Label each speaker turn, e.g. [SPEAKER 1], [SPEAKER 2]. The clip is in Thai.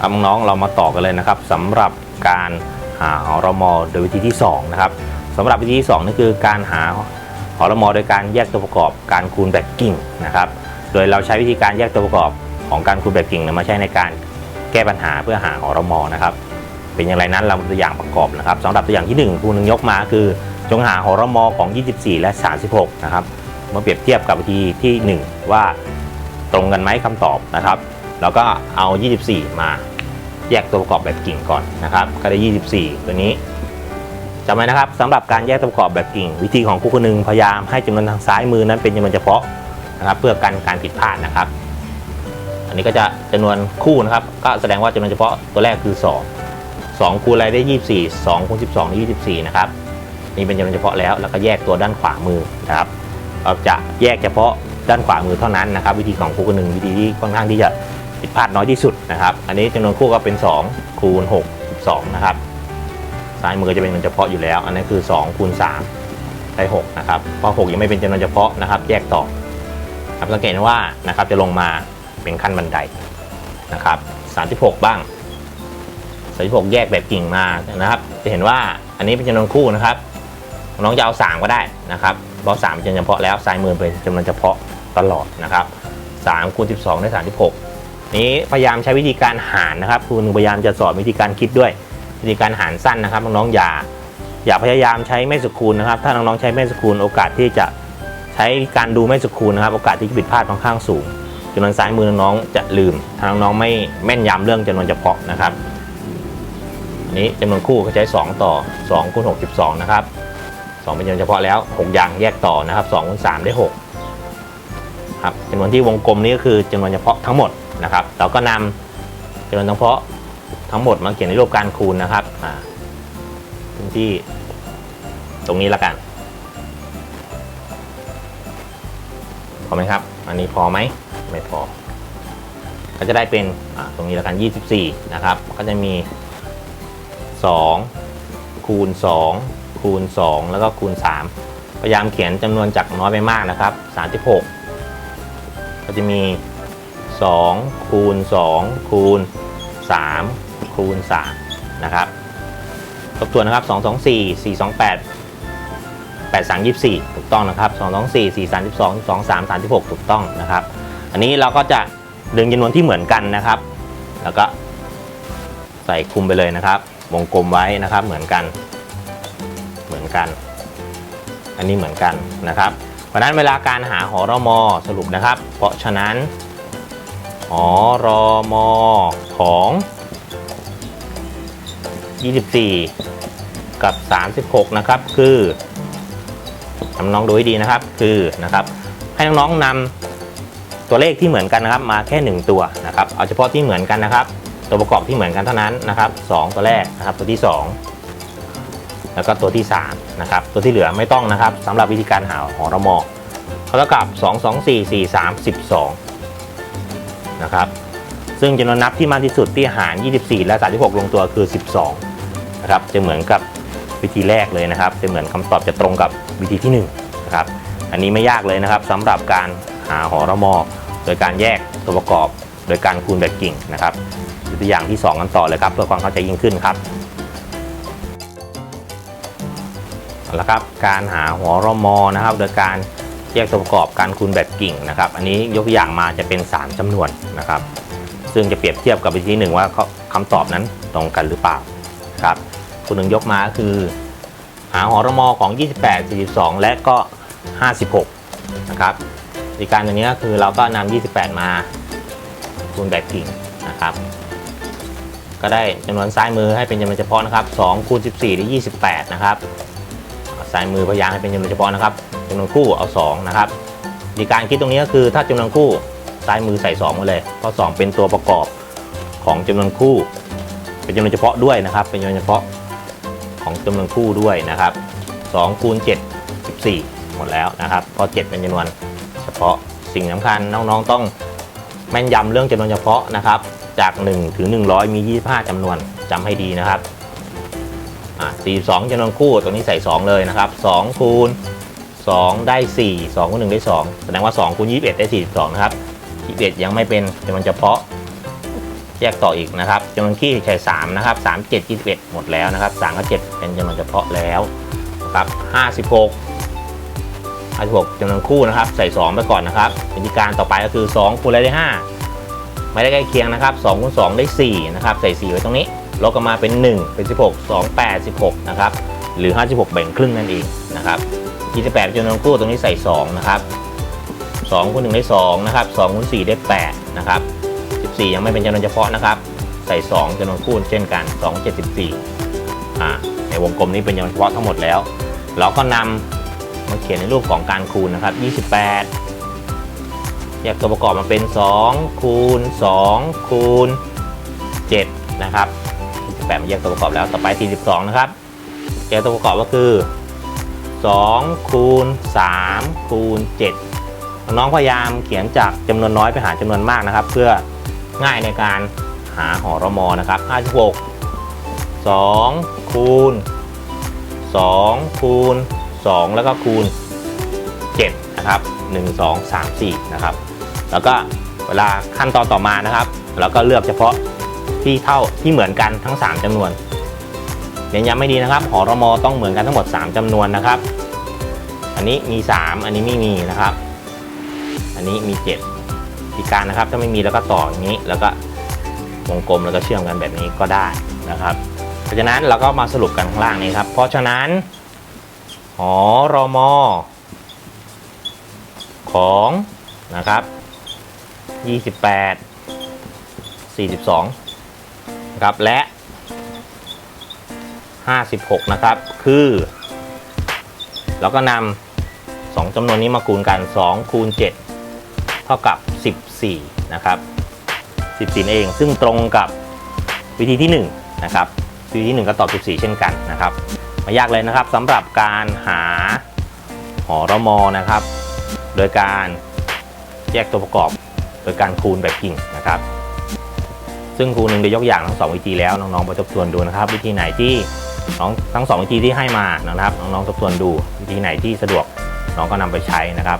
[SPEAKER 1] ครับน้องเรามาต่อกันเลยนะครับสำหรับการหาหอรมอโดยวิธีที่2นะครับสำหรับวิธีที่2นั่นคือการหาหอรมอโดยการแยกตัวประกอบการคูณแบกกิ่งนะครับโดยเราใช้วิธีการแยกตัวประกอบของการคูณแบกกิ่งเนี่ยมาใช้ในการแก้ปัญหาเพื่อหาหอรมอนะครับเป็นอย่างไรนั้นเรามาตัวอย่างประกอบนะครับสำหรับตัวอย่างที่1ครูหนึ่งยกมาคือ จงหาหอรมอของ 24 และ 36 นะครับมาเปรียบเทียบกับวิธีที่ 1 ว่าตรงกันไหมคำตอบนะครับ แล้วก็เอา 24 มา แยกตัวประกอบแบบกิ่งก่อนนะครับก็ได้ 24 ตัวนี้จำไว้นะครับสำหรับการแยกตัวประกอบแบบกิ่ง วิธีของครูคนหนึ่งพยายามให้จำนวนทางซ้ายมือนั้นเป็นจำนวนเฉพาะนะครับ เพื่อกันการผิดพลาดนะครับ อันนี้ก็จะจำนวนคู่นะครับ ก็แสดงว่าจำนวนเฉพาะตัวแรกคือ 2 2คูณอะไรได้ 24 2คูณ12ได้24 นะครับนี่เป็นจำนวนเฉพาะแล้วแล้วก็แยกตัวด้านขวามือนะครับเราจะแยกเฉพาะด้านขวามือเท่านั้นนะครับ วิธีของครูคนหนึ่งวิธีที่ค่อนข้างที่จะ ผิดพลาดน้อยที่สุดนะครับ อันนี้จำนวนคู่ก็เป็น 2 คูณ 6 12 นะครับ ซ้ายมือจะเป็นจำนวนเฉพาะอยู่แล้ว อันนี้คือ 2 คูณ3ได้6นะครับ เพราะ 6 ยังไม่เป็นจำนวนเฉพาะนะครับ แยกต่อครับสังเกตว่านะครับจะลงมาเป็นขั้นบันไดนะครับ36 บ้าง36แยกแบบกิ่งมานะครับ จะเห็นว่าอันนี้เป็นจำนวนคู่นะครับ น้องจะเอา 3 ก็ได้นะครับเพราะ3เป็นจำนวนเฉพาะแล้วซ้ายมือเป็นจำนวนเฉพาะตลอดนะครับ3คูณ12 ได้ 36 นี้พยายามใช้วิธีการหารนะครับคุณพยายามจะสอนวิธีการคิดด้วย วิธีการหารสั้นนะครับน้องๆอย่า อย่าพยายามใช้แม่สกุลนะครับ ถ้าน้องๆใช้แม่สกุลโอกาสที่จะใช้การดูแม่สกุลนะครับ โอกาสที่จะผิดพลาดค่อนข้างสูงจำนวนซ้ายมือน้องๆจะลืม ถ้าน้องๆไม่แม่นยำเรื่องจำนวนเฉพาะนะครับอันนี้จำนวนคู่ก็ใช้ 2 ต่อ2คูณ62 นะครับ2เป็นจำนวนเฉพาะแล้ว 6 อย่างแยกต่อนะครับ2คูณ3ได้ 6 ครับจำนวนที่วงกลมนี้ก็คือจำนวนเฉพาะทั้งหมดนะครับ เราก็นำจำนวนเฉพาะทั้งหมดมาเขียนในรูปการคูณนะครับอ่าพื้นที่ตรงนี้ละกันพอไหมครับ อันนี้พอไหมไม่พอ ก็จะได้เป็นตรงนี้ละกัน 24 นะครับ ก็จะมี 2 คูณ 2 คูณ 2 แล้วก็คูณ 3 พยายามเขียนจำนวนจากน้อยไปมากนะครับ 36 ก็จะมี2คูณ2คูณ3คูณ3นะครับทบทวนนะครับ 2 2 4 4 2 8 8 3 24 ถูกต้องนะครับ 2 2 4 4 3 2 2 3 36 ถูกต้องนะครับ อันนี้เราก็จะดึงจำนวนที่เหมือนกันนะครับ แล้วก็ใส่คุมไปเลยนะครับ วงกลมไว้นะครับ เหมือนกัน เหมือนกัน อันนี้เหมือนกันนะครับ เพราะนั้นเวลาการหาหอรมอสรุปนะครับ เพราะฉะนั้นหอรมอของ 24 กับ 36 นะครับ คือทำน้องดูให้ดีนะครับ คือนะครับ ให้น้องๆนำตัวเลขที่เหมือนกันนะครับ มาแค่ 1 ตัวนะครับ เอาเฉพาะที่เหมือนกันนะครับ ตัวประกอบที่เหมือนกันเท่านั้นนะครับ 2 ตัวแรกนะครับ ตัวที่ 2 แล้วก็ตัวที่3นะครับตัวที่เหลือไม่ต้องนะครับสำหรับวิธีการหาหอระมอเขาเท่ากับ 2 2 4 4 3 12นะครับซึ่งจำนวนนับที่มากที่สุดที่หาร 24 และ 36 ลงตัวคือ 12นะครับจะเหมือนกับวิธีแรกเลยนะครับ จะเหมือนคำตอบจะตรงกับวิธีที่1นะครับอันนี้ไม่ยากเลยนะครับสำหรับการหาหอระมอโดยการแยกตัวประกอบ โดยการคูณแบบกิ่งนะครับตัวอย่างที่ 2 กันต่อเลยครับเพื่อความเข้าใจยิ่งขึ้นครับ เอาละครับการหาหอรมอนะครับ โดยการแยกตัวประกอบการคูณแบบกิ่งนะครับ อันนี้ยกตัวอย่างมาจะเป็น 3จำนวนนะครับ ซึ่งจะเปรียบเทียบกับวิธีหนึ่งว่าเขาคำตอบนั้นตรงกันหรือเปล่าครับคุณหนึ่งยกมาคือ หาหอรมอของ 28 42 และก็ 56 นะครับวิธีการตัวนี้ก็คือเราก็นำ28 มาคูณแบบกิ่งนะครับ ก็ได้จำนวนซ้ายมือให้เป็นจำนวนเฉพาะนะครับ2คูณ14ได้28 นะครับ ซ้ายมือพยายามให้เป็นจำนวนเฉพาะนะครับจำนวนคู่เอา2นะครับวิธีการคิดตรงนี้ก็คือถ้าจำนวนคู่ซ้ายมือใส่2มาเลยเพราะ2เป็นตัวประกอบของจำนวนคู่ เป็นจำนวนเฉพาะด้วยนะครับ เป็นจำนวนเฉพาะของจำนวนคู่ด้วยนะครับ2คูณ7 14 หมดแล้วนะครับเพราะ7เป็นจำนวนเฉพาะสิ่งสำคัญน้องๆต้องแม่นยำเรื่องจำนวนเฉพาะนะครับ จาก 1 ถึง 100 มี 25จำนวนจำให้ดีนะครับ อะ42จำนวนคู่ตรงนี้ใส่ 2 เลยนะครับ2คูณ2 ได้ 4 2คูณ1ได้ 2 แสดงว่า2คูณ21 ได้ 42 นะครับ 21 ยังไม่เป็นจำนวนเฉพาะ แยกต่ออีกนะครับจำนวนขี้ใช้3นะครับ3 7 21 หมดแล้วนะครับ3กับ7เป็นจำนวนเฉพาะแล้วนะครับ56 56จำนวนคู่นะครับ ใส่ 2 ไปก่อนนะครับวิธีการต่อไปก็คือ 2คูณอะไรได้ 5 ไม่ได้ใกล้เคียงนะครับ2คูณ2ได้ 4 นะครับ ใส่ 4 ไว้ตรงนี้ ลบกันมาเป็น 1 เป็น 16 2 8 16 นะครับ หรือ 56 แบ่งครึ่งนั่นเองนะครับ28จำนวนคู่ตรงนี้ใส่ 2 นะครับ2คูณ1ได้ 2 นะครับ2คูณ4ได้ 8 นะครับ 14 ยังไม่เป็นจำนวนเฉพาะนะครับ ใส่ 2จำนวนคู่เช่นกัน 2 74อ่าในวงกลมนี้เป็นจำนวนเฉพาะทั้งหมดแล้ว เราก็นำมาเขียนในรูปของการคูณนะครับ 28แยกตัวประกอบมาเป็น 2 คูณ 2 คูณ 7 นะครับ 28มันแยกตัวประกอบแล้ว ต่อไป 42 นะครับแยกตัวประกอบก็คือ 2 คูณ 3 คูณ 7 น้องพยายามเขียนจากจำนวนน้อยไปหาจำนวนมากนะครับ เพื่อง่ายในการหาหอรมอนะครับ 56 2 คูณ 2 คูณ 2 แล้วก็คูณ 7 นะครับ 1 2 3 4 นะครับ แล้วก็เวลาขั้นตอนต่อมานะครับ เราก็เลือกเฉพาะ ที่เท่าที่เหมือนกันทั้ง 3จำนวนเน้นย้ำไม่ดีนะครับหอรมอต้องเหมือนกันทั้งหมด 3จำนวนนะครับ อันนี้มี 3 อันนี้ไม่มีนะครับ อันนี้มี7อีกการนะครับ ถ้าไม่มีแล้วก็ต่ออย่างนี้แล้วก็วงกลมแล้วก็เชื่อมกันแบบนี้ก็ได้นะครับ เพราะฉะนั้นเราก็มาสรุปกันข้างล่างนี้ครับ เพราะฉะนั้นหอรมอของนะครับ 28 42 นะครับและ 56 นะครับ คือเราก็นำสองจำนวนนี้มาคูณกัน 2 คูณ 7 เท่ากับ 14 นะครับ 14 เองซึ่งตรงกับวิธีที่ 1 นะครับ วิธีที่ 1 ก็ตอบ 14 เช่นกันนะครับไม่ยากเลยนะครับสำหรับการหาหอรมอนะครับ โดยการแยกตัวประกอบ โดยการคูณแบบกิ่งนะครับ ซึ่งครูหนึ่งได้ยกอย่างทั้งสองวิธีแล้วน้องๆไปทบทวนดูนะครับ วิธีไหนที่น้องทั้งสองวิธีที่ให้มานะครับน้องๆทบทวนดูวิธีไหนที่สะดวกน้องก็นำไปใช้นะครับ